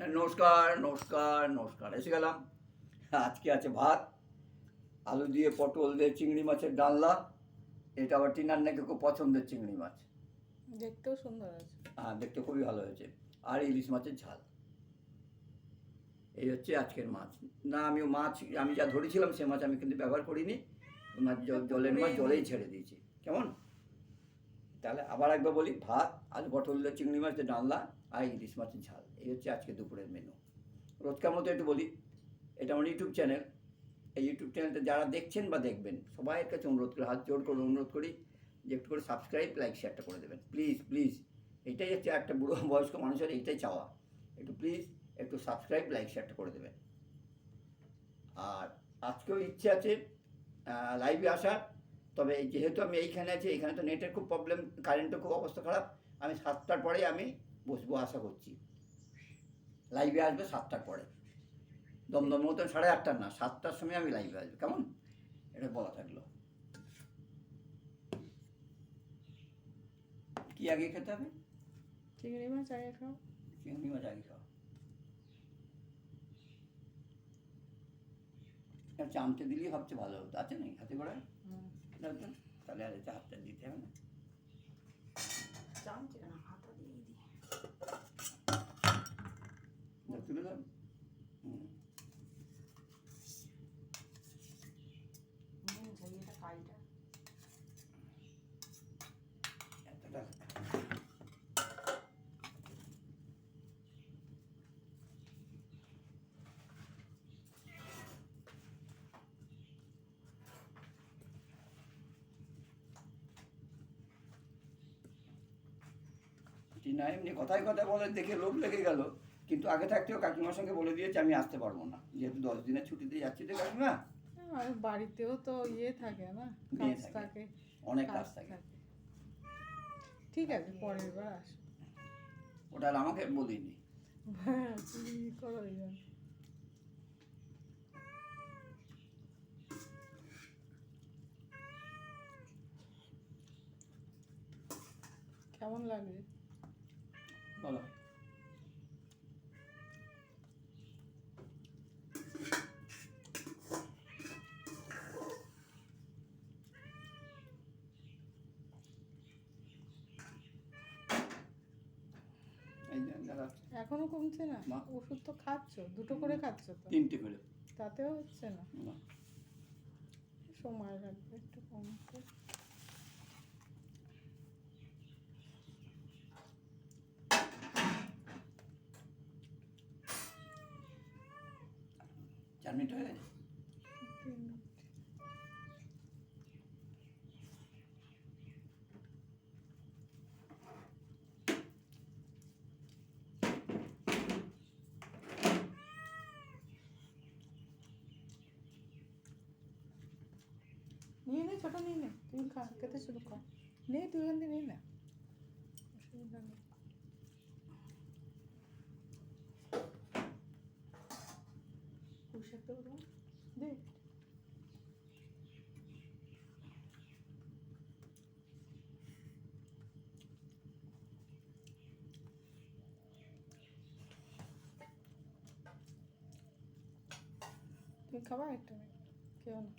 নমস্কার নমস্কার নমস্কার। এসে গেলাম। আজকে আছে ভাত আলু দিয়ে পটল দিয়ে চিংড়ি মাছের ডালনা। এটা আবার টিনার নাকি খুব পছন্দের চিংড়ি মাছ। দেখতেও সুন্দর আছে। হ্যাঁ দেখতে খুবই ভালো হয়েছে। আর ইলিশ মাছের ঝাল। এই হচ্ছে আজকের মাছ। না আমিও মাছ আমি যা ধরেছিলাম সে মাছ আমি কিন্তু ব্যবহার করিনি। মাছ জলের মাছ জলেই ছেড়ে দিয়েছি। কেমন? তাহলে আবার একবার বলি, ভাত, আলু, পটল চিংড়ি মাছের ডালনা আর ইলিশ মাছের ঝাল। এই হচ্ছে আজকে দুপুরের মেনু রোজকার মতো একটু বলি, এটা আমার ইউটিউব চ্যানেল এই ইউটিউব চ্যানেলটা যারা দেখছেন বা দেখবেন, সবাইয়ের কাছে অনুরোধ করে, হাত জোর করে অনুরোধ করি যে একটু করে সাবস্ক্রাইব লাইক শেয়ারটা করে দেবেন। প্লিজ প্লিজ এটাই হচ্ছে একটা বুড়ো বয়স্ক মানুষের এইটাই চাওয়া। একটু প্লিজ একটু সাবস্ক্রাইব লাইক শেয়ারটা করে দেবেন। আর আজকেও ইচ্ছে আছে লাইভে আসার। তবে যেহেতু আমি এইখানে আছি এখানে তো নেটের খুব প্রবলেম কারেন্টের খুব অবস্থা খারাপ আমি সাতটার পরে আমি বসবো আশা করছি। লাইভে আসবে সাতটার পরে। দমদম মতন সাড়ে আটটার না সাতটার সময় আমি লাইভে আসব কেমন? এটা বলা থাকল। কি আগে খেতে হবে? চিংড়ি মাছ আগে খাও। চিংড়ি মাছ আগে খাও। চামচে দিলেই সবচেয়ে ভালো হতো। আছে নাকি হাতে করে দাও তাহলে আর হাতটা দিতে হবে না। চামচে না হাতা দিয়ে দিই দাও, তুলে দাও হুম। ঝাইয়েটা কাইটা এতটা টিনা এমনি কথায় কথা বলে দেখে লোভ লেগে গেল। কিন্তু আগে থাকতেও কাকিমার সঙ্গে বলে দিয়েছে আমি আসতে পারব না। যেহেতু দশ দিনের ছুটিতে যাচ্ছি তো কাকিমা? বাড়িতেও তো ইয়ে থাকে না কাজ থাকে। অনেক কাজ থাকে। ঠিক আছে পরের বার আস ওটা আর আমাকে বলিনি। হ্যাঁ করো কেমন লাগবে বলো এখনও কমছে না। ওষুধ তো খাচ্ছ দুটো করে খাচ্ছ তো? তিনটে করে। তাতেও হচ্ছে না? না। সময় লাগবে একটু কমতে। চার মিনিট হয়ে গেছে তিন মিনিট। নিয়ে নে ছোট নিয়ে নে তুই খা খেতে শুরু কর নে তুই এখান থেকে নিয়ে নে পারব দে তুমি খাবা একটা কেউ না।